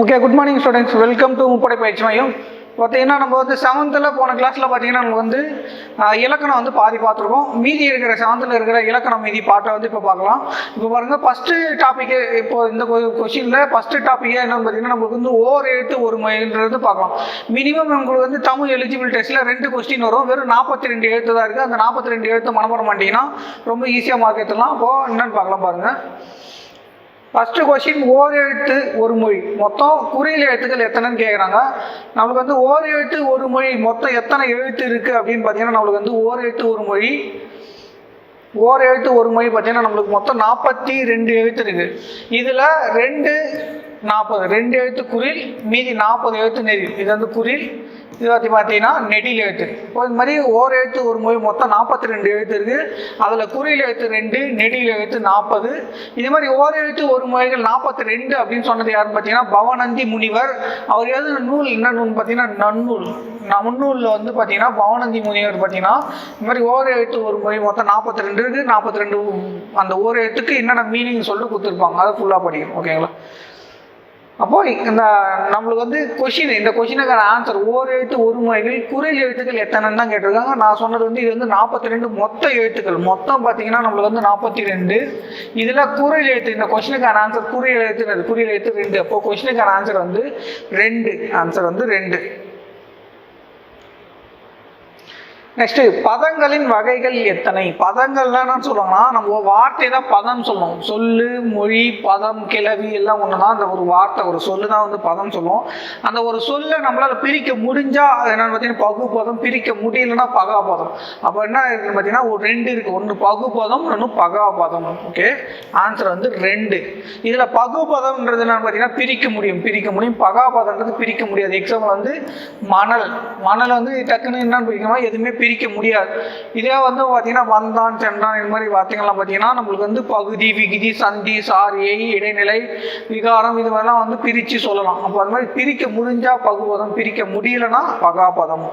Okay good morning students welcome to முப்படை பயிற்சி மையம் பார்த்தீங்கன்னா நம்ம வந்து செவன்த்தில் போன கிளாஸில் பார்த்தீங்கன்னா நம்ம வந்து இலக்கணம் வந்து பாதி பார்த்துருக்கோம். மீதி இருக்கிற செவன்த்தில் இருக்கிற இலக்கணம் மீதி பாட்டை வந்து இப்போ பார்க்கலாம். இப்போ பாருங்கள் ஃபஸ்ட்டு டாப்பிக்கு இப்போ இந்த கொஷினில் ஃபஸ்ட்டு டாப்பிக்கே என்னென்னு பார்த்தீங்கன்னா நம்மளுக்கு வந்து ஓர் எழுத்து ஒரு மொழின்றது பார்க்கலாம். மினிமம் உங்களுக்கு வந்து தமிழ் எலிஜிபிள் டெஸ்ட்டில் ரெண்டு கொஸ்டின் வரும். வெறும் நாற்பத்தி ரெண்டு எழுத்து தான் இருக்குது அந்த நாற்பத்தி ரெண்டு எழுத்து மனப்பட மாட்டிங்கன்னா ரொம்ப ஈஸியாக மார்க் எடுத்துடலாம். அப்போது என்னென்னு பார்க்கலாம் பாருங்கள் ஃபஸ்ட்டு கொஷின் ஓர் எழுத்து ஒரு மொழி. மொத்தம் குறியல் எழுத்துக்கள் எத்தனைன்னு கேட்குறாங்க நம்மளுக்கு வந்து ஓர் எழுத்து ஒரு மொழி மொத்தம் எத்தனை எழுத்து இருக்குது அப்படின்னு பார்த்தீங்கன்னா நம்மளுக்கு வந்து ஓர் எழுத்து ஒரு மொழி. ஓர் எழுத்து ஒரு மொழி பார்த்தீங்கன்னா நம்மளுக்கு மொத்தம் நாற்பத்தி ரெண்டு எழுத்து இருக்குது இதில் ரெண்டு நாற்பது ரெண்டு எழுத்து குறில் மீதி நாற்பது எழுத்து நெறில் இது வந்து குறில் இது பற்றி பார்த்தீங்கன்னா நெடில் எழுத்து. இது மாதிரி ஓர் எழுத்து ஒரு மொழி மொத்தம் நாற்பத்தி ரெண்டு எழுத்து இருக்குது அதில் குறியில் எழுத்து ரெண்டு நெடியில் எழுத்து நாற்பது இது மாதிரி ஓர் எழுத்து ஒரு மொழிகள் நாற்பத்தி ரெண்டு அப்படின்னு சொன்னது யாருன்னு பார்த்தீங்கன்னா பவனந்தி முனிவர். அவர் எழுதின நூல் என்ன நூல் பார்த்தீங்கன்னா நன்னூல். நன்னூலில் வந்து பார்த்தீங்கன்னா பவனந்தி முனிவர் பார்த்தீங்கன்னா இந்த மாதிரி ஓர் எழுத்து ஒரு மொழி மொத்தம் நாற்பத்தி ரெண்டு இருக்குது நாற்பத்தி ரெண்டு அந்த ஓர் எழுத்துக்கு என்னென்ன மீனிங் சொல்லிட்டு கொடுத்துருப்பாங்க அதை ஃபுல்லாக படிக்கணும். ஓகேங்களா அப்போ இந்த நம்மளுக்கு வந்து கொஷின் இந்த கொஷினுக்கான ஆன்சர் ஓர் எழுத்து ஒரு மொழிகள் குரல் எழுத்துக்கள் எத்தனைன்னு தான் கேட்டிருக்காங்க. நான் சொன்னது வந்து இது வந்து நாற்பத்தி ரெண்டு மொத்த எழுத்துக்கள். மொத்தம் பார்த்தீங்கன்னா நம்மளுக்கு வந்து நாற்பத்தி ரெண்டு இதில் குரல் எழுத்து இந்த கொஷினுக்கான ஆன்சர் குறியல் எழுத்துனது குறியல் எழுத்து ரெண்டு. அப்போ கொஷினுக்கான ஆன்சர் வந்து ரெண்டு. ஆன்சர் வந்து ரெண்டு. நெக்ஸ்ட்டு பதங்களின் வகைகள் எத்தனை? பதங்கள்லாம் என்ன சொல்லுவாங்கன்னா நம்ம வார்த்தை தான் பதம் சொல்லுவோம். சொல்லு மொழி பதம் கிளவி எல்லாம் ஒன்று தான் அந்த ஒரு வார்த்தை ஒரு சொல்லு தான் வந்து பதம் சொல்லுவோம். அந்த ஒரு சொல்லை நம்மளால் பிரிக்க முடிஞ்சால் அது என்னென்னு பார்த்தீங்கன்னா பகுபதம். பிரிக்க முடியலன்னா பகாபதம். அப்போ என்ன இருக்குன்னு பார்த்தீங்கன்னா ஒரு ரெண்டு இருக்குது ஒன்று பகுபதம் ஒன்று பகாபதம். ஓகே ஆன்சர் வந்து ரெண்டு. இதில் பகுபதம்ன்றது என்னென்னு பார்த்தீங்கன்னா பிரிக்க முடியும். பிரிக்க முடியும். பகாபதம்ன்றது பிரிக்க முடியாது. எக்ஸாம்பிள் வந்து மணல். மணல் வந்து டக்குன்னு என்னென்னு பிரிக்கணுமா? எதுவுமே பிரிக்க முடியாது. இதே வந்து பார்த்தீங்கன்னா வந்தான் சென்றான் இந்த மாதிரி வார்த்தைகள்லாம் பார்த்தீங்கன்னா நம்மளுக்கு வந்து பகுதி விகுதி சந்தி சாரியை இடைநிலை விகாரம் இது மாதிரிலாம் வந்து பிரித்து சொல்லலாம். அப்போ அந்த மாதிரி பிரிக்க முடிஞ்சால் பகுபதம் பிரிக்க முடியலன்னா பகாபதம்.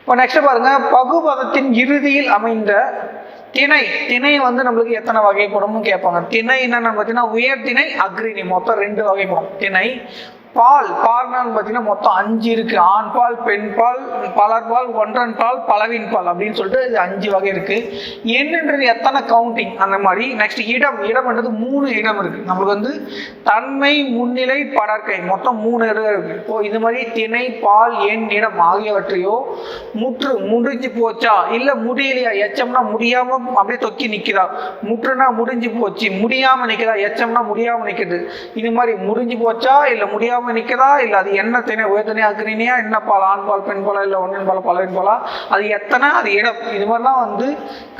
இப்போ நெக்ஸ்ட் பாருங்க பகுபதத்தின் இறுதியில் அமைந்த திணை. திணை வந்து நம்மளுக்கு எத்தனை வகைப்படமும் கேட்பாங்க. திணை என்னென்னு பார்த்தீங்கன்னா உயர் திணை அக்ரிணி. மொத்தம் ரெண்டு வகைப்படும். திணை பால் பால்னால் பார்த்தீங்கன்னா மொத்தம் அஞ்சு இருக்கு. ஆண் பால் பெண் பால் பலர் பால் ஒன்றன் பால் பலவின் பால் அப்படின்னு சொல்லிட்டு இது அஞ்சு வகை இருக்கு. என்னன்றது எத்தனை கவுண்டிங் அந்த மாதிரி நெக்ஸ்ட் இடம். இடம்ன்றது மூணு இடம் இருக்கு. நம்மளுக்கு வந்து தன்மை முன்னிலை படற்கை. மொத்தம் மூணு இடம் இருக்கு. இப்போ இது மாதிரி திணை பால் எண் இடம் ஆகியவற்றையோ முற்று முடிஞ்சு போச்சா? இல்ல முடியலையா? எச்சம்னா முடியாம அப்படியே தொக்கி நிக்குதா? முற்றுனா முடிஞ்சு போச்சு. முடியாம நிக்குதா? எச்சம்னா முடியாம நிக்குது. இது மாதிரி முடிஞ்சு போச்சா? இல்ல முடியாம நிற்கதா இல்லை அது என்ன திணை உயர்த்தனை அக்னினியா? என்ன பால்? ஆண் பால் பெண் பாலா? இல்லை ஒன்றின் பால் பலவின் பாலா? அது எத்தனை? அது இடம். இது மாதிரிலாம் வந்து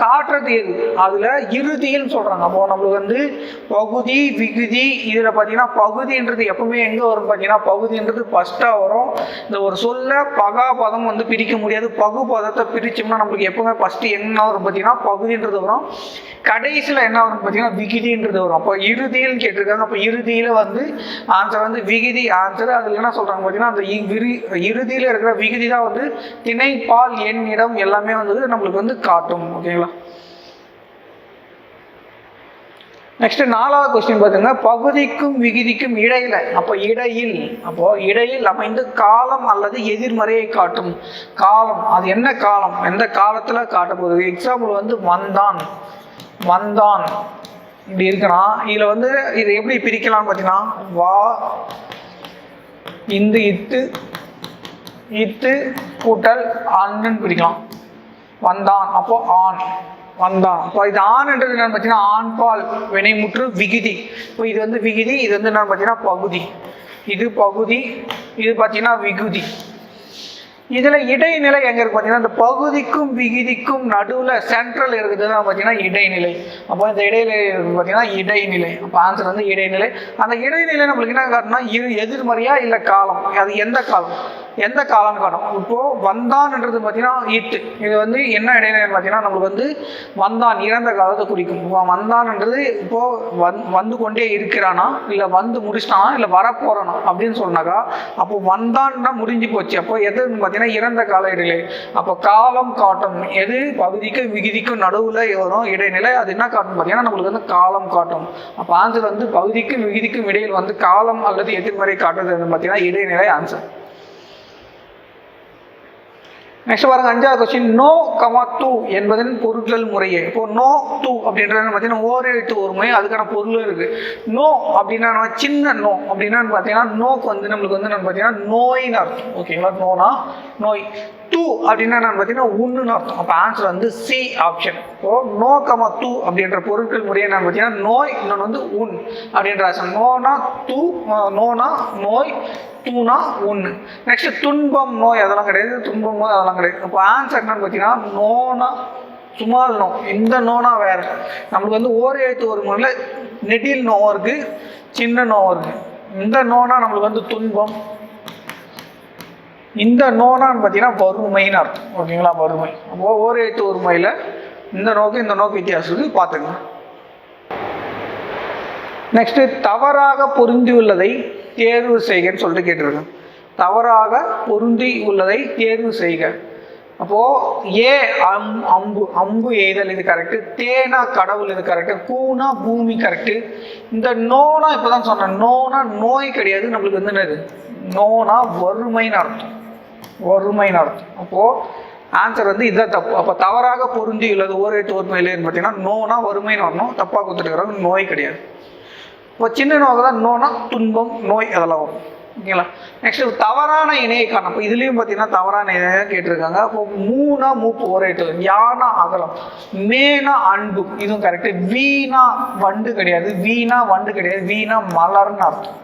காட்டுறது எது? அதில் இறுதின்னு சொல்கிறாங்க அப்போ நம்மளுக்கு வந்து பகுதி விகுதி இதில் பார்த்தீங்கன்னா பகுதின்றது எப்பவுமே எங்கே வரும் பார்த்தீங்கன்னா பகுதின்றது ஃபஸ்ட்டாக வரும். இந்த ஒரு சொல்ல பகா பதம் வந்து பிரிக்க முடியாது. பகு பதத்தை பிரிச்சோம்னா நம்மளுக்கு எப்பவுமே ஃபஸ்ட்டு என்ன வரும் பார்த்தீங்கன்னா பகுதின்றது வரும். கடைசியில் என்ன வரும் பார்த்தீங்கன்னா விகுதின்றது வரும். அப்போ இறுதின்னு கேட்டிருக்காங்க. அப்போ இறுதியில் வந்து ஆன்சர் வந்து விகுதி ஆன்சர் அதில் என்ன சொல்கிறாங்க பார்த்தீங்கன்னா அந்த விரி இறுதியில் இருக்கிற விகுதி தான் வந்து திணை பால் எண் இடம் எல்லாமே வந்து நம்மளுக்கு வந்து காட்டும். ஓகேங்களா? நெக்ஸ்ட் நாலாவது கொஸ்டின் பார்த்தீங்கன்னா பகுதிக்கும் விகுதிக்கும் இடையில அப்போ இடையில் அப்போ இடையில் அமைந்து காலம் அல்லது எதிர்மறையை காட்டும். காலம் அது என்ன காலம்? எந்த காலத்துல காட்ட போகுது எக்ஸாம்பிள் வந்து வந்தான். வந்தான். இப்படி இருக்கணும். இதுல வந்து இதை எப்படி பிரிக்கலாம்னு பார்த்தீங்கன்னா வா இந்த இத்து இத்து கூட்டல் ஆண்னு பிரிக்கலாம். வந்தான். அப்போ ஆண். வந்தான். இப்போ இது ஆண்ன்றது என்னன்னு பார்த்தீங்கன்னா ஆண் பால் வினைமுற்று விகுதி. இப்போ இது வந்து விகுதி இது வந்து என்னன்னு பார்த்தீங்கன்னா பகுதி. இது பகுதி இது பார்த்தீங்கன்னா விகுதி. இதில் இடைநிலை எங்கே இருக்குது பார்த்தீங்கன்னா இந்த பகுதிக்கும் விகுதிக்கும் நடுவில் சென்ட்ரல் இருக்குது. தான் பார்த்தீங்கன்னா இடைநிலை. அப்போ இந்த இடைநிலை இருக்குது பார்த்தீங்கன்னா இடைநிலை. அப்போ ஆன்சர் வந்து இடைநிலை. அந்த இடைநிலை நம்மளுக்கு என்ன காட்டணும் எதிர்மறையா இல்லை காலம்? அது எந்த காலம்? எந்த காலம்னு காணும். இப்போது வந்தான்ன்றது பார்த்தீங்கன்னா இட்டு இது வந்து என்ன இடைநிலைன்னு பார்த்தீங்கன்னா நம்மளுக்கு வந்து வந்தான் இறந்த காலத்தை குறிக்கும். இப்போ வந்தான்ன்றது இப்போது வந் வந்து கொண்டே இருக்கிறானா? இல்லை வந்து முடிச்சிட்டானா? இல்லை வரப்போகிறானா அப்படின்னு சொன்னாக்கா அப்போ வந்தான்னா முடிஞ்சு போச்சு. அப்போ எதுன்னு பார்த்தீங்கன்னா இறந்த கால இடைநிலை. அப்போ காலம் காட்டும். எது? பகுதிக்கும் விகுதிக்கும் நடுவில் வரும் இடைநிலை. அது என்ன காட்டும் பார்த்தீங்கன்னா நம்மளுக்கு வந்து காலம் காட்டும். அப்போ ஆன்சர் வந்து பகுதிக்கும் விகுதிக்கும் இடையில் வந்து காலம் அல்லது எதிர்மறை காட்டுறது பார்த்தீங்கன்னா இடைநிலை ஆன்சர் நெக்ஸ்ட் பாருங்க அஞ்சாவது கொஸ்டின் நோ கமா டூ என்பதன் பொருட்கள் முறையே. இப்போ நோ டூ அப்படின்றது பார்த்தீங்கன்னா ஓர் எழுத்து ஒருமை அதுக்கான பொருளும் இருக்கு. நோ அப்படின்னா நம்ம சின்ன நோ. அப்படின்னா பார்த்தீங்கன்னா நோக்கு வந்து நம்மளுக்கு வந்து என்னன்னு பார்த்தீங்கன்னா நோயின்னு அர்த்தம். ஓகேங்களா நோனா நோய். டூ அப்படின்னா என்னன்னு பார்த்தீங்கன்னா ஒன்றுன்னு அர்த்தம். அப்போ ஆன்சர் வந்து சி ஆப்ஷன் இப்போ நோ கமா டூ அப்படின்ற பொருட்கள் முறையை என்னன்னு பார்த்தீங்கன்னா நோய் இன்னொன்று வந்து உன் அப்படின்ற ஆன்சர் நோனா டூ நோனா நோய் டூனா ஒன்று நெக்ஸ்ட் துன்பம் நோய் அதெல்லாம் கிடையாது. துன்பம் நோய் அதெல்லாம் கிடையாது. அப்போ ஆன்சர் என்னன்னு பார்த்தீங்கன்னா நோனா சுமால் நோ இந்த நோனா வேறு. நம்மளுக்கு வந்து ஓர் எழுத்து ஒரு முறையில் நெடில் நோவும் இருக்குது சின்ன நோவும் இருக்குது இந்த நோனா நம்மளுக்கு வந்து துன்பம். இந்த நோனான்னு பார்த்தீங்கன்னா வறுமைன்னு அர்த்தம். ஓகேங்களா? வறுமை. அப்போ ஓர் எழுத்து ஒருமையில் இந்த நோக்கு இந்த நோக்கு வித்தியாசத்துக்கு பார்த்துங்க நெக்ஸ்ட்டு தவறாக பொருந்தி உள்ளதை தேர்வு செய்கன்னு சொல்லிட்டு கேட்டிருக்கேன் தவறாக பொருந்தி உள்ளதை தேர்வு செய்க. அப்போது ஏ அம் அம்பு அம்பு எய்தல் இது கரெக்டு தேனா கடவுள் இது கரெக்டு கூனா பூமி கரெக்டு இந்த நோனா இப்போ தான் சொன்னேன். நோனா நோய் கிடையாது. நம்மளுக்கு வந்து என்னது? நோனா வறுமைன்னு அர்த்தம். வறுமைன்னு அர்த்தம். அப்போது ஆன்சர் வந்து இதுதான் தப்பு. அப்போ தவறாக பொருந்தி உள்ளது ஒரு எட்டு ஒருமை இல்லைன்னு பார்த்தீங்கன்னா நோனா வறுமைன்னு வரணும். தப்பாக கொடுத்துருக்குறாங்க நோய் கிடையாது. இப்போ சின்ன நோய் தான் நோனா துன்பம் நோய் அதெல்லாம் வரும். ஓகேங்களா? நெக்ஸ்ட் தவறான இணையை காணும் இப்போ இதுலேயும் பார்த்தீங்கன்னா தவறான இணையாக கேட்டிருக்காங்க. இப்போ மூணா மூப்பு ஓரேட்டு யானா அகலம் மேனா அன்பு. இதுவும் கரெக்டு வீணா வண்டு கிடையாது. வீணா வண்டு கிடையாது. வீணா மலர்னு அர்த்தம்.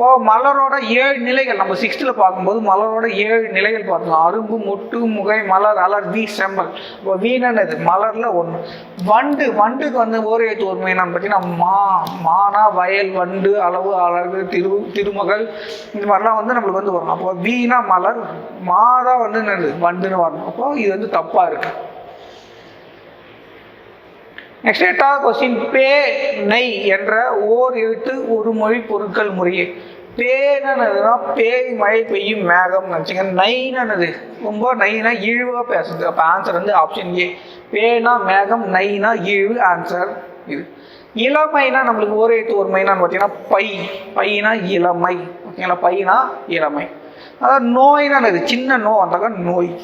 இப்போது மலரோட ஏழு நிலைகள் நம்ம சிக்ஸ்த்தில் பார்க்கும்போது மலரோட ஏழு நிலைகள் பார்க்கலாம் அரும்பு முட்டு முகை மலர் அலர் வி செம்பல். இப்போ வீணனது மலரில் ஒன்று வண்டு வண்டுக்கு வந்து ஓர் எழுத்து ஒருமை என்னன்னு பார்த்தீங்கன்னா மா மானா வயல் வண்டு அளவு அழகு திரு திருமகள் இந்த மாதிரிலாம் வந்து நம்மளுக்கு வந்து வரும். அப்போ வீணா மலர் மாதா வந்து என்னது? வண்டுன்னு வரணும். அப்போ இது வந்து தப்பாக இருக்குது நெக்ஸ்ட் எட்டாவது கொஸ்டின் பே நெய் என்ற ஓர் எழுத்து ஒரு மொழி பொருட்கள் முறையே. பேனதுன்னா பேய் மழை பெய்யும் மேகம் நினச்சிங்க. நைனது ரொம்ப நைனா இழிவாக பேசுது அப்போ ஆன்சர் வந்து ஆப்ஷன் ஏ பேனா மேகம் நைனா இழிவு ஆன்சர் இது. இளமைனா நம்மளுக்கு ஒரு எழுத்து ஒரு மைனான்னு பார்த்தீங்கன்னா பை. பைனா இளமை. ஓகேங்களா? பைனா இளமை. அதாவது நோய்னா இது சின்ன நோ வந்தாக்கா நோய்.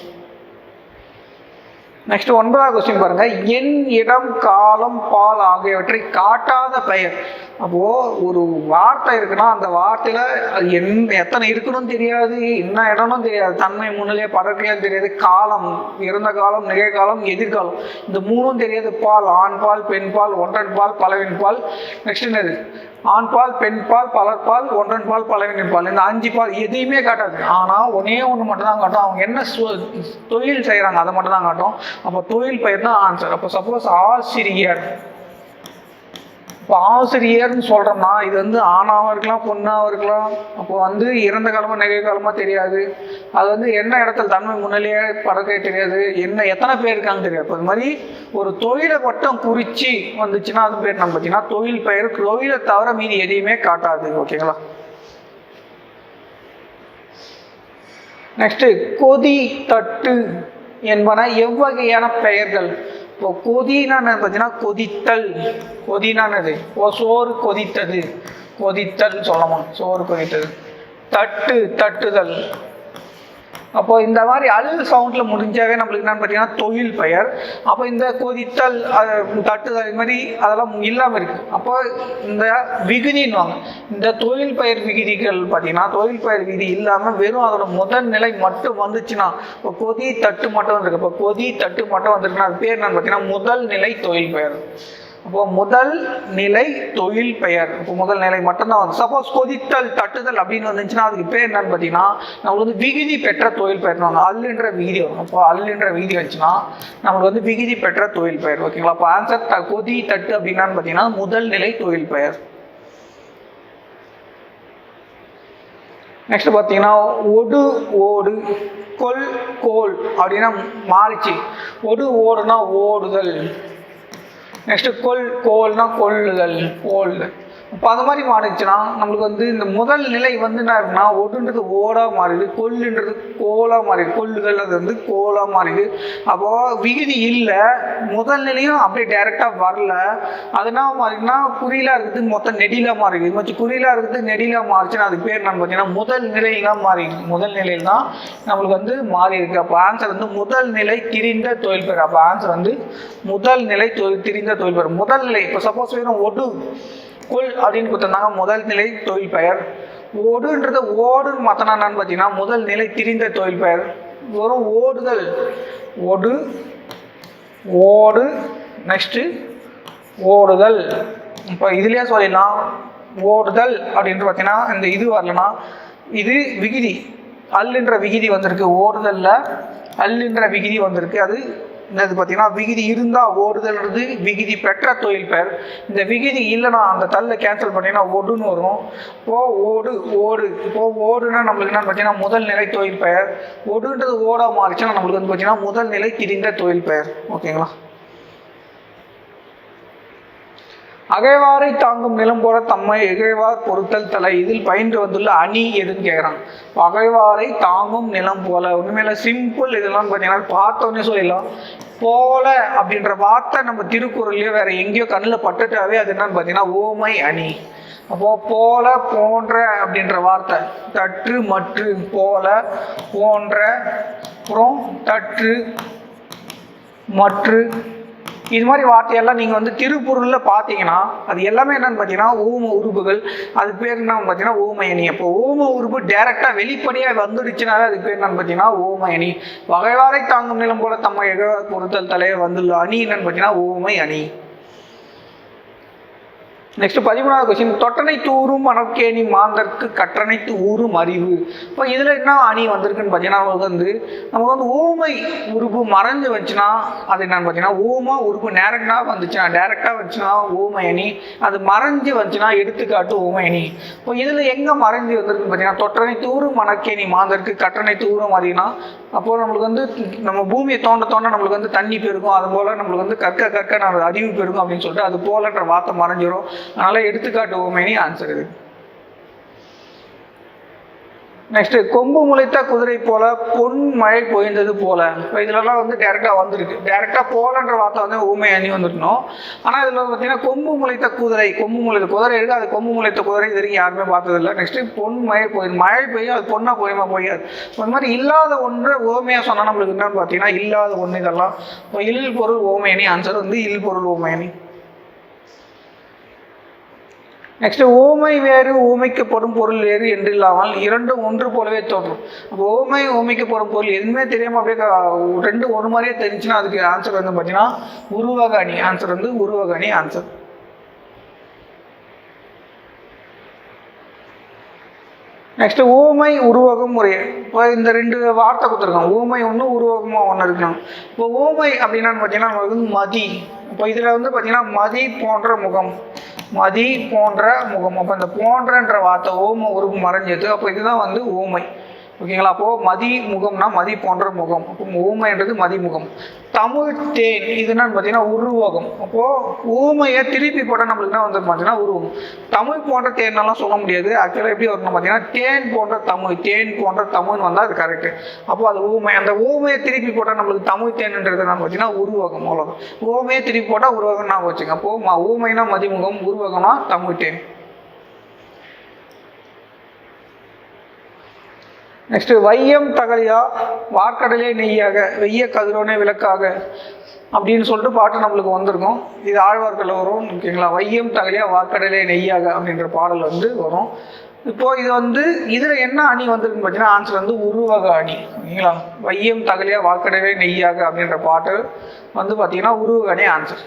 நெக்ஸ்ட் ஒன்பதாவது கொஸ்டின் பாருங்க. என் இடம் காலம் பால் ஆகியவற்றை காட்டாத பெயர். அப்போது ஒரு வார்த்தை இருக்குன்னா அந்த வார்த்தையில் அது என் எத்தனை இருக்கணும் தெரியாது என்ன இடம்னு தெரியாது தன்மை முன்னிலையே படற்கையும் தெரியாது காலம் இறந்த காலம் நிகழ்காலம் எதிர்காலம். இந்த மூணும் தெரியாது பால் ஆண் பால் பெண் பால் ஒன்றன் பால் பலவின் பால். நெக்ஸ்ட் என்னது? ஆண் பால் பெண் பால் பலர்பால் ஒன்றன் பால் பலவின் பால். இந்த அஞ்சு பால் எதையுமே காட்டாது. ஆனால் ஒன்னே ஒன்று மட்டும்தான் காட்டும். அவங்க என்ன சொ- தொழில் செய்கிறாங்க அதை மட்டும்தான் காட்டும். அப்போ தொழில் பயிர்னா தான் ஆன்சர் அப்போ சப்போஸ் ஆசிரியர். இப்போ ஆசிரியர்னு சொல்கிறோம்னா இது வந்து ஆணாகவும் இருக்கலாம் பொண்ணாகவும் இருக்கலாம். அப்போ வந்து இறந்த காலமாக நிகழ்காலமாக தெரியாது. அது வந்து என்ன இடத்துல தன்மை முன்னிலையே படக்கே தெரியாது. என்ன எத்தனை பேர் இருக்காங்கன்னு தெரியாது. அது மாதிரி ஒரு தொழிலை மட்டும் குறித்து வந்துச்சுன்னா அது பேர் நம்ம பார்த்தீங்கன்னா தொழில் பெயர் தொழிலை தவிர மீதி எதையுமே காட்டாது. ஓகேங்களா? நெக்ஸ்ட்டு கொதி தட்டு என்பன எவ்வகையான பெயர்கள்? இப்போ கொதினான்னு பார்த்தீங்கன்னா கொதித்தல். கொதினானது. ஓ சோறு கொதித்தது. கொதித்தல் சொல்லலாம் சோறு கொதித்தது. தட்டு தட்டுதல். அப்போ இந்த மாதிரி அல் சவுண்டில் முடிஞ்சாவே நம்மளுக்கு என்னன்னு பார்த்தீங்கன்னா தொழில் பெயர். அப்போ இந்த கொதித்தல் தட்டுதல் இது மாதிரி அதெல்லாம் இல்லாமல் இருக்குது அப்போ இந்த விகுதின்னுவாங்க. இந்த தொழில் பெயர் விகுதிகள் பார்த்தீங்கன்னா தொழில் பெயர் விகுதி இல்லாமல் வெறும் அதோட முதல் நிலை மட்டும் வந்துச்சுன்னா இப்போ கொதி தட்டு மட்டும் வந்திருக்கு. இப்போ கொதி தட்டு மட்டும் வந்திருக்குன்னா அது பேர் என்னன்னு பார்த்தீங்கன்னா முதல் நிலை தொழில் பெயர். இப்போ முதல் நிலை தொழில் பெயர். இப்போ முதல் நிலை மட்டும்தான் வந்து சப்போஸ் கொதித்தல் தட்டுதல் அப்படின்னு வந்துச்சுன்னா அதுக்கு பேர் என்னன்னு பார்த்தீங்கன்னா நம்மளுக்கு வந்து விகுதி பெற்ற தொழில் பெயர்னுவாங்க அல்லுன்ற விகுதி வரும். இப்போ அல்லுன்ற விகுதி வந்துச்சுன்னா நம்மளுக்கு வந்து விகுதி பெற்ற தொழில் பெயர். ஓகேங்களா இப்போ ஆன்சர் த கொதி தட்டு அப்படின்னான்னு பார்த்தீங்கன்னா முதல் நிலை தொழில் பெயர். நெக்ஸ்ட் பார்த்தீங்கன்னா ஒடு ஓடு கொல் கோல் அப்படின்னா மாறிச்சு. ஒடு ஓடுனா ஓடுதல். நெக்ஸ்ட்டு கொல் கோல்னா கொள்ளுதல் கோல். இப்போ அது மாதிரி மாறிச்சுன்னா நம்மளுக்கு வந்து இந்த முதல் நிலை வந்து என்ன இருக்குன்னா ஒடுன்றது ஓடாக மாறிடுது கொல்லுன்றது கோலாக மாறிடுது கொல்லுகள் அது வந்து கோலாக மாறிடுது. அப்போது விகுதி இல்லை முதல் நிலையும் அப்படியே டைரெக்டாக வரல. அதனால மாறிடுனா குறியிலாக இருக்குது மொத்தம் நெடிலாக மாறிடுது. மச்சு குறியிலாக இருக்குது நெடிலாக மாறிச்சுன்னா அதுக்கு பேர் என்னன்னு பார்த்தீங்கன்னா முதல் நிலையெல்லாம் மாறிடுது. முதல் நிலையில் தான் நம்மளுக்கு வந்து மாறி இருக்கு அப்போ ஆன்சர் வந்து முதல் நிலை திரிந்த தொழில் பெயர். அப்போ ஆன்சர் வந்து முதல் நிலை தொழில் திரிந்த தொழில் பெயர். முதல் நிலை இப்போ சப்போஸ் வேணும் ஒடு. கொல் அப்படின்னு கொடுத்துருந்தாங்க. முதல் நிலை தொழில் பெயர். ஓடுன்றது ஓடுன்னு மாற்றினா என்னன்னு பார்த்தீங்கன்னா முதல் நிலை திரிந்த தொழில் பெயர். வெறும் ஓடுதல். ஒடு ஓடு நெக்ஸ்ட்டு ஓடுதல். இப்போ இதுலேயே சொல்லிடலாம். ஓடுதல் அப்படின்ட்டு பார்த்தீங்கன்னா இந்த இது வரலனா இது விகுதி. அல்லுன்ற விகுதி வந்திருக்கு. ஓடுதலில் அல்லுன்ற விகுதி வந்திருக்கு. அது என்னது பார்த்தீங்கன்னா விகுதி இருந்தால் ஓடுதல்ன்றது விகுதி பெற்ற தொழில் பெயர். இந்த விகுதி இல்லைன்னா அந்த தள்ளை கேன்சல் பண்ணிங்கன்னா ஒடுன்னு வரும். ஓ ஓடு ஓடு. இப்போ ஓடுனா நம்மளுக்கு என்ன பார்த்தீங்கன்னா முதல் நிலை தொழில் பெயர். ஒடுன்றது ஓடாக மாறிச்சுன்னா நம்மளுக்கு வந்து பார்த்தீங்கன்னா முதல் நிலை திரிந்த தொழில் பெயர். ஓகேங்களா? அகைவாரை தாங்கும் நிலம் போல தம்மை இகழ்வார் பொருத்தல் தலை. இதில் பயின்று வந்துள்ள அணி எதுன்னு கேட்குறாங்க அகைவாரை தாங்கும் நிலம் போல. உண்மையில சிம்பிள் இதெல்லாம் பார்த்தீங்கன்னா பார்த்தோன்னே சொல்லிடலாம். போல அப்படின்ற வார்த்தை நம்ம திருக்குறள்லயோ வேற எங்கேயோ கண்ணில் பட்டுட்டாவே அது என்னன்னு பார்த்தீங்கன்னா ஓமை அணி. அப்போ போல போன்ற அப்படின்ற வார்த்தை. தற்று மற்று போல போன்ற அப்புறம் தற்று மற்று இது மாதிரி வார்த்தையெல்லாம் நீங்கள் வந்து திருப்பொருளில் பார்த்தீங்கன்னா அது எல்லாமே என்னன்னு பார்த்தீங்கன்னா ஓம உறுப்புகள் அதுக்கு பேர் என்ன பார்த்தீங்கன்னா ஓமயணி அப்போ ஓம உறுப்பு டைரெக்டாக வெளிப்படையாக வந்துடுச்சுனாவே அதுக்கு பேர் என்னன்னு பார்த்தீங்கன்னா ஓமயணி வகைவாரை தாங்கும் நிலம் போல தம்மை எக பொருத்தல் தலையை வந்துள்ள அணி என்னன்னு பார்த்தீங்கன்னா ஓமை அணி நெக்ஸ்ட் பதிமூணாவது கொஸ்டின் தொட்டனை தூரும் மணக்கேணி மாந்தற்கு கற்றனைத்து ஊரும் அறிவு. இப்போ இதில் என்ன அணி வந்திருக்குன்னு பார்த்தீங்கன்னா நமக்கு வந்து நமக்கு வந்து ஊமை உறுப்பு மறைஞ்சு வந்துச்சுன்னா அது என்னன்னு பார்த்தீங்கன்னா ஊமா உறுப்பு நேரக்டாக வந்துச்சுன்னா டேரெக்டாக வந்துச்சுன்னா ஊமை அணி அது மறைஞ்சு வந்துச்சுன்னா எடுத்துக்காட்டு ஊமை அணி. இப்போ இதில் எங்கே மறைஞ்சு வந்திருக்குன்னு பார்த்தீங்கன்னா தொட்டனை தூரும் மணக்கேணி மாந்தற்கு கற்றனை தூரும் அறியினா அப்போது நம்மளுக்கு வந்து நம்ம பூமியை தோண்ட தோண்ட நம்மளுக்கு வந்து தண்ணி பெருகும். அது போல் நம்மளுக்கு வந்து கற்க கற்க நம்ம அறிவு பெருகும் அப்படின்னு சொல்லிட்டு அது போலன்ற வார்த்தை மறைஞ்சிடும் அதனால் எடுத்துக்காட்டு உண்மைனி ஆன்சர் இது. நெக்ஸ்ட் கொம்பு முளைத்த குதிரை போல பொன் மழை பொய்ந்தது போல. இப்போ இதுலலாம் வந்து டேரெக்டாக வந்திருக்கு. டேரெக்டாக போலன்ற வார்த்தை வந்து ஊமை அணி வந்துருக்கணும். ஆனால் இதில் வந்து பார்த்தீங்கன்னா கொம்பு முளைத்த குதிரை கொம்பு முளைத்த குதிரை இருக்குது அது கொம்பு முளைத்த குதிரை இது வரைக்கும் யாருமே பார்த்ததில்ல. நெக்ஸ்ட் பொன் மழை பொய் மழை பெய்யும் அது பொண்ணாக பொய்யுமா பொய்யாது இந்த மாதிரி இல்லாத ஒன்று ஓமையாக சொன்னால் நம்மளுக்கு என்னன்னு பார்த்தீங்கன்னா இல்லாத ஒன்று இதெல்லாம். இப்போ இல் பொருள் ஓமையணி ஆன்சர் வந்து இல் பொருள் ஓமையணி நெக்ஸ்ட் ஊமை வேறு ஊமைக்கப்படும் பொருள் வேறு என்று இல்லாமல் இரண்டும் ஒன்று போலவே தோன்றும். அப்போ ஊமை ஊமைக்கப்படும் பொருள் எதுவுமே தெரியாமல் அப்படியே ரெண்டு ஒரு மாதிரியே தெரிஞ்சுன்னா அதுக்கு ஆன்சர் வந்து பார்த்தீங்கன்னா உருவக அணி ஆன்சர் வந்து உருவக அணி ஆன்சர் நெக்ஸ்ட் ஊமை உருவகம் முறை. இப்போ இந்த ரெண்டு வார்த்தை கொடுத்துருக்கோம் ஊமை ஒன்று உருவகமாக ஒன்று இருக்கணும் இப்போ ஊமை அப்படின்னா பார்த்தீங்கன்னா வந்து மதி. இப்போ இதில் வந்து பார்த்தீங்கன்னா மதி போன்ற முகம். மதி போன்ற முகம். அப்போ இந்த போன்றன்ற வார்த்தை ஓம உருவம் மறைஞ்சது. அப்போ இதுதான் வந்து ஊமை ஓகேங்களா? அப்போது மதி முகம்னா மதி போன்ற முகம். அப்போ ஊமைன்றது மதிமுகம். தமிழ் தேன் இது என்னன்னு பார்த்தீங்கன்னா உருவகம். அப்போது ஊமையை திருப்பி போட்டால் நம்மளுக்கு என்ன வந்து பார்த்தீங்கன்னா உருவகம். தமிழ் போன்ற தேனெல்லாம் சொல்ல முடியாது. ஆக்சுவலாக எப்படி வரணும் பார்த்தீங்கன்னா தேன் போன்ற தமிழ் தேன் போன்ற தமிழ்னு வந்தால் அது கரெக்டு அப்போ அது ஊமை அந்த ஊமையை திருப்பி போட்டால் நம்மளுக்கு தமிழ் தேன்ன்றது என்ன பார்த்தீங்கன்னா உருவகம் அவ்வளோதான் ஊமையை திருப்பி போட்டால் உருவகம் நான் வச்சுங்க அப்போது ஊமைனா மதிமுகம் உருவகம்னா தமிழ் தேன். நெக்ஸ்ட்டு வையம் தகலியா வார்க்கடலே நெய்யாக வெய்ய கதிரோனே விளக்காக. அப்படின்னு சொல்லிட்டு பாட்டு நம்மளுக்கு வந்திருக்கும். இது ஆழ்வார்கள் வரும் ஓகேங்களா? வையம் தகலியா வார்க்கடலே நெய்யாக அப்படின்ற பாடல் வந்து வரும். இப்போ இது வந்து இதில் என்ன அணி வந்திருக்குன்னு பார்த்தீங்கன்னா ஆன்சர் வந்து உருவக அணி ஓகேங்களா? வையம் தகலியா வார்க்கடலே நெய்யாக அப்படின்ற பாட்டு வந்து பார்த்தீங்கன்னா உருவக அணி ஆன்சர்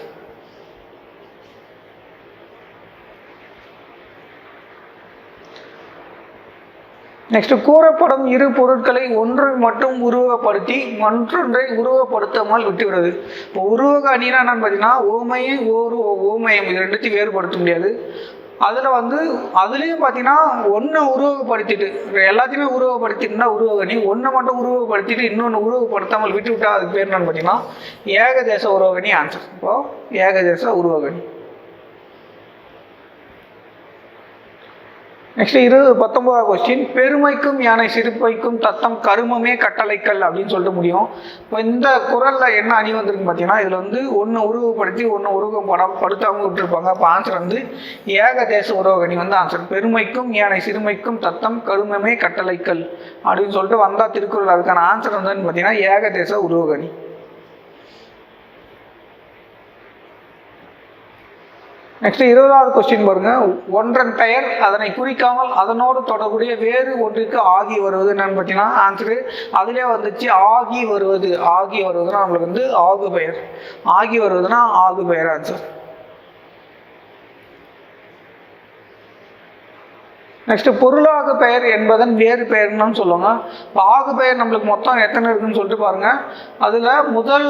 நெக்ஸ்ட் கூறப்படும் இரு பொருட்களை ஒன்று மட்டும் உருவப்படுத்தி மற்றொன்றை உருவப்படுத்தாமல் விட்டுவிடுது இப்போ உருவக அணினா என்னன்னு பார்த்தீங்கன்னா ஓமையை ஓரு ஓமயம் இது ரெண்டுத்தையும் வேறுபடுத்த முடியாது. அதில் வந்து அதுலேயும் பார்த்தீங்கன்னா ஒன்றை உருவகப்படுத்திட்டு எல்லாத்தையுமே உருவகப்படுத்திட்டுனா உருவகணி ஒன்றை மட்டும் உருவகப்படுத்திட்டு இன்னொன்று உருவகப்படுத்தாமல் விட்டு விட்டால் அதுக்கு பேர் என்னன்னு பார்த்தீங்கன்னா ஏகதேச உருவகணி ஆன்சர் இப்போது ஏகதேச உருவகணி நெக்ஸ்ட் இருபது பத்தொன்பதாவது கொஸ்டின் பெருமைக்கும் யானை சிறுப்பைக்கும் தத்தம் கருமமே கட்டளைக்கல் அப்படின்னு சொல்லிட்டு முடியும். இப்போ இந்த குரலில் என்ன அணி வந்திருக்கு பார்த்தீங்கன்னா இதில் வந்து ஒன்று உருவப்படுத்தி ஒன்று உருவம் படம் படுத்தாமல் விட்டுருப்பாங்க. அப்போ ஆன்சர் வந்து ஏகதேச உருவகணி வந்து ஆன்சர் பெருமைக்கும் யானை சிறுமைக்கும் தத்தம் கருமமே கட்டளைக்கல் அப்படின்னு சொல்லிட்டு வந்தால் திருக்குறள் அதுக்கான ஆன்சர் வந்து பார்த்தீங்கன்னா ஏகதேச உருவகணி. நெக்ஸ்ட் இருபதாவது கொஸ்டின் பாருங்க. ஒன்றன் பெயர் அதனை குறிக்காமல் அதனோடு தொடர்புடைய வேறு ஒன்றிற்கு ஆகி வருவது என்னன்னு பார்த்தீங்கன்னா ஆன்சரு அதிலே வந்துச்சு ஆகி வருவது. ஆகி வருவதுன்னா நம்மளுக்கு வந்து ஆகு பெயர் ஆகி வருவதுன்னா ஆகு பெயர் ஆன்சர் நெக்ஸ்ட் பொருளாக பெயர் என்பதன் வேறு பெயர்னு சொல்லுவாங்க இப்போ ஆகு பெயர் நம்மளுக்கு மொத்தம் எத்தனை இருக்குன்னு சொல்லிட்டு பாருங்க. அதில் முதல்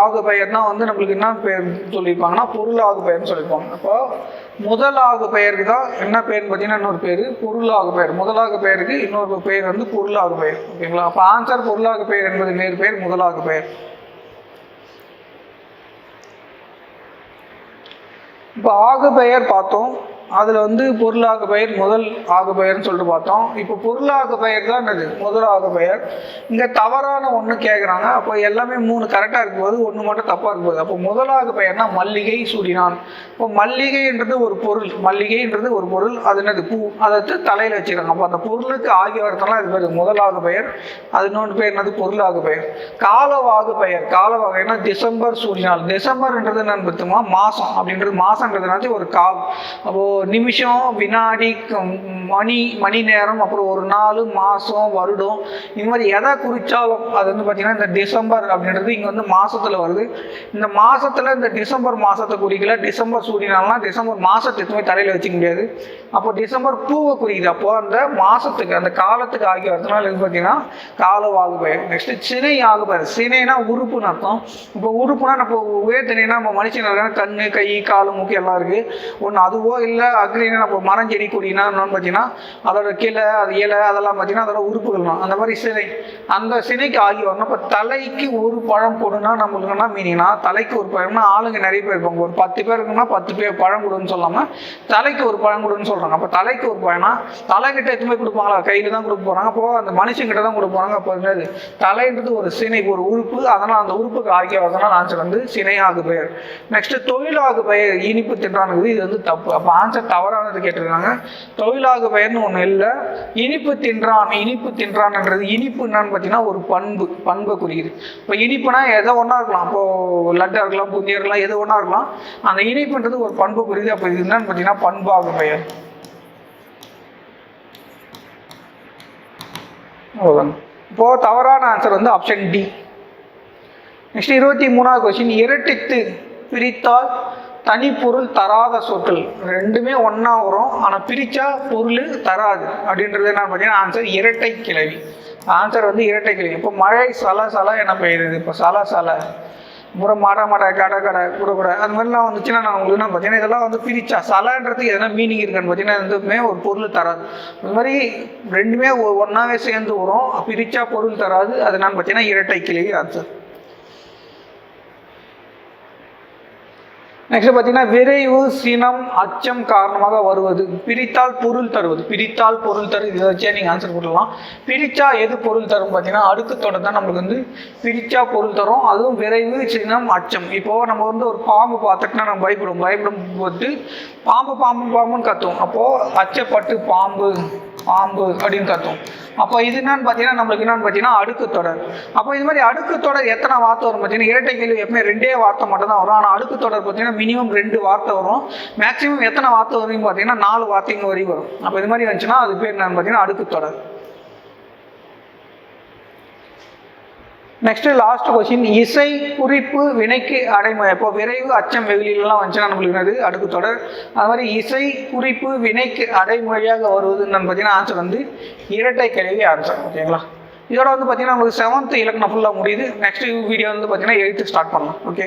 ஆகு பெயர்னா வந்து நம்மளுக்கு என்ன பெயர் சொல்லியிருப்பாங்கன்னா பொருளாகு பெயர்னு சொல்லியிருப்பாங்க. அப்போ முதலாகு பெயருக்கு தான் என்ன பெயர்னு பார்த்தீங்கன்னா இன்னொரு பேர் பொருளாகு பெயர். முதலாகு பெயருக்கு இன்னொரு பெயர் வந்து பொருளாகு பெயர். ஓகேங்களா? அப்போ ஆன்சர் பொருளாகு பெயர் என்பது வேறு பெயர் முதலாகு பெயர். இப்போ ஆகு பெயர் பார்த்தோம். அதில் வந்து பொருளாக பெயர் முதல் ஆகு பெயர்னு சொல்லிட்டு பார்த்தோம். இப்போ பொருளாக பெயர் தான் என்னது? முதல் ஆகு பெயர் இங்கே தவறான ஒன்று கேட்குறாங்க அப்போ எல்லாமே மூணு கரெக்டாக இருக்கும்போது ஒன்று மட்டும் தப்பாக இருக்கும்போது. அப்போ முதலாக பெயர்னா மல்லிகை சூடினான். இப்போ மல்லிகைன்றது ஒரு பொருள். மல்லிகைன்றது ஒரு பொருள். அது என்னது? பூ. அதை தலையில் வச்சுக்கிறாங்க. அப்போ அந்த பொருளுக்கு ஆகிய வரத்தெல்லாம் இது பேர் முதலாக பெயர் அது இன்னொன்று பேர் என்னது? பொருளாக பெயர் காலவாகு பெயர் காலவாகைனா டிசம்பர் சூடினால். டிசம்பர்ன்றது என்னன்னு பார்த்தோம்னா மாதம் அப்படின்றது மாதன்றதுனால ஒரு கால். அப்போது நிமிஷம் வினாடி மணி மணி நேரம் அப்புறம் ஒரு நாள் மாதம் வருடம் இந்த மாதிரி எதை குறித்தாலும் அது வந்து பார்த்திங்கன்னா இந்த டிசம்பர் அப்படின்றது இங்கே வந்து மாதத்தில் வருது. இந்த மாதத்தில் இந்த டிசம்பர் மாதத்தை குறிக்கல டிசம்பர் சூரியனாலாம் டிசம்பர் மாதத்தை எதுவுமே தலையில் வச்சுக்க முடியாது. அப்போ டிசம்பர் பூவை குறிக்குது. அப்போது அந்த மாதத்துக்கு அந்த காலத்துக்கு ஆகி வரதுனால இது பார்த்தீங்கன்னா காலம் பெயர் நெக்ஸ்ட்டு சினை ஆகு சினைனா உறுப்புன்னு அர்த்தம். இப்போ உறுப்புனா நம்ம உயர்த்தினா நம்ம மனுஷன் கண்ணு கை காலு மூக்கு எல்லாம் இருக்குது ஒன்று அதுவோ இல்லை அக்னினா நம்ம மரம் செடி கொடினா என்னன்னு பார்த்தீங்கன்னா அதோட கீழே அது இலை அதெல்லாம் பார்த்தீங்கன்னா அதோட உறுப்புகள்லாம் அந்த மாதிரி சினை அந்த சினைக்கு ஆகி வரணும் இப்போ தலைக்கு ஒரு பழம் கொடுனா நம்மளுக்கு என்ன மீனிங்னா தலைக்கு ஒரு பழம்னா ஆளுங்க நிறைய பேர் இருப்பாங்க. ஒரு பத்து பேர் இருக்குன்னா பத்து பேர் பழம் கொடுன்னு சொல்லாமல் தலைக்கு ஒரு பழம் கொடுன்னு சொல்கிறாங்க அப்போ தலைக்கு ஒரு பழம்னா தலைக்கிட்ட எதுவுமே கொடுப்பாங்களா கையில் தான் கொடுக்க போகிறாங்க அப்போது அந்த மனுஷங்கிட்ட தான் கொடுக்க போகிறாங்க அப்போ என்னது? தலைன்றது ஒரு சினை ஒரு உறுப்பு. அதனால் அந்த உறுப்புக்கு ஆகிய வரதுனால ஆன்சர் வந்து சினையாகு பெயர். நெக்ஸ்ட் தொழிலாகு பெயர் இனிப்பு தின்றானுக்குது இது வந்து தப்பு. அப்போ ஆன்சர் தவறானது கேட்டிருக்காங்க. தொழிலாகு பெயர்னு ஒன்று இல்லை இனிப்பு தின்றான் இனிப்பு தின்றான்ன்றது இனிப்பு என்னன்னு பார்த்தீங்கன்னா ஒரு பண்பு பண்பை குறிக்குது இப்போ இனிப்புனா எதை ஒன்றா இருக்கலாம். இப்போது லட்டாக இருக்கலாம் புந்தியாக இருக்கலாம் எதோ ஒன்றா இருக்கலாம். அந்த இனிப்புன்றது ஒரு பண்பு குறிக்குது அப்போ இது என்னன்னு பார்த்தீங்கன்னா பண்பாகும் பெயர். அவ்வளோதாங்க இப்போது தவறான ஆன்சர் வந்து ஆப்ஷன் டி நெக்ஸ்ட் இருபத்தி மூணாவது கொஸ்டின் இரட்டித்து பிரித்தால் தனிப்பொருள் தராத சொற்கள். ரெண்டுமே ஒன்றா வரும் ஆனால் பிரித்தா பொருள் தராது. அப்படின்றது என்ன பார்த்தீங்கன்னா ஆன்சர் இரட்டை கிளவி. ஆன்சர் வந்து இரட்டை கிளவி. இப்போ மழை சல சல என்ன பெய்யுது? இப்போ சல சல. அப்புறம் மாட மட கடை கடை கூட கூட. அந்த மாதிரிலாம் வந்துச்சுன்னா நான் உங்களுக்கு என்ன பார்த்தீங்கன்னா இதெல்லாம் வந்து பிரிச்சா சலன்றது எதனா மீனிங் இருக்கான்னு பார்த்தீங்கன்னா இது ஒரு பொருள் தராது. இந்த மாதிரி ரெண்டுமே ஒ- சேர்ந்து வரும். பிரிச்சா பொருள் தராது. அது என்னன்னு பார்த்தீங்கன்னா இரட்டை கிளவி ஆன்சர் நெக்ஸ்ட் பார்த்தீங்கன்னா விரைவு சினம் அச்சம் காரணமாக வருவது. பிரித்தால் பொருள் தருவது. பிரித்தால் பொருள் தரு இதை வச்சே நீங்கள் ஆன்சர் கொடுக்கலாம் பிரித்தா எது பொருள் தரும் பார்த்தீங்கன்னா அடுக்கு தொடர் தான் நம்மளுக்கு வந்து பிரித்தா பொருள் தரும். அதுவும் விரைவு சினம் அச்சம். இப்போ நம்ம வந்து ஒரு பாம்பு பார்த்துட்டுனா நம்ம பயப்படும் பயப்படும் போட்டு பாம்பு பாம்பு பாம்புன்னு கத்துவோம். அப்போது அச்சப்பட்டு பாம்பு பாம்பு அப்படின்னு கத்தும். அப்போ இது என்னன்னு பார்த்தீங்கன்னா நம்மளுக்கு என்னன்னு பார்த்தீங்கன்னா அடுக்கு தொடர். அப்போ இது மாதிரி அடுக்கு தொடர் எத்தனை வார்த்தை வரும் பார்த்தீங்கன்னா இரட்டை கேள்வி எப்பவுமே ரெண்டே வார்த்தை மட்டும் தான் வரும். ஆனால் அடுக்கு தொடர் பார்த்தீங்கன்னா மினிமம் ரெண்டு வார்த்தை வரும். மேக்ஸிமம் எத்தனை வார்த்தை வரும் பார்த்தீங்கன்னா நாலு வார்த்தைங்க வரையும் வரும். அப்போ இது மாதிரி வந்துச்சுன்னா அது பேர் என்னன்னு பார்த்தீங்கன்னா அடுக்கு தொடர். நெக்ஸ்ட் லாஸ்ட் கொஸ்டின் இசை குறிப்பு வினைக்கு அடைமொழி இப்போ விரைவு அச்சம் வெகுளிலாம் வந்துச்சுன்னா நம்மளுக்கு என்னது? அடுக்கு தொடர். அது மாதிரி இசை குறிப்பு வினைக்கு அடைமொழியாக வருவதுன்னு பார்த்தீங்கன்னா ஆன்சர் வந்து இரட்டை கேள்வி ஆன்சர் ஓகேங்களா இதோட வந்து பார்த்தீங்கன்னா உங்களுக்கு செவன்த் இலக்கணம் ஃபுல்லாக முடியுது. நெக்ஸ்ட் வீடியோ வந்து பார்த்தீங்கன்னா எயித்து ஸ்டார்ட் பண்ணலாம். ஓகே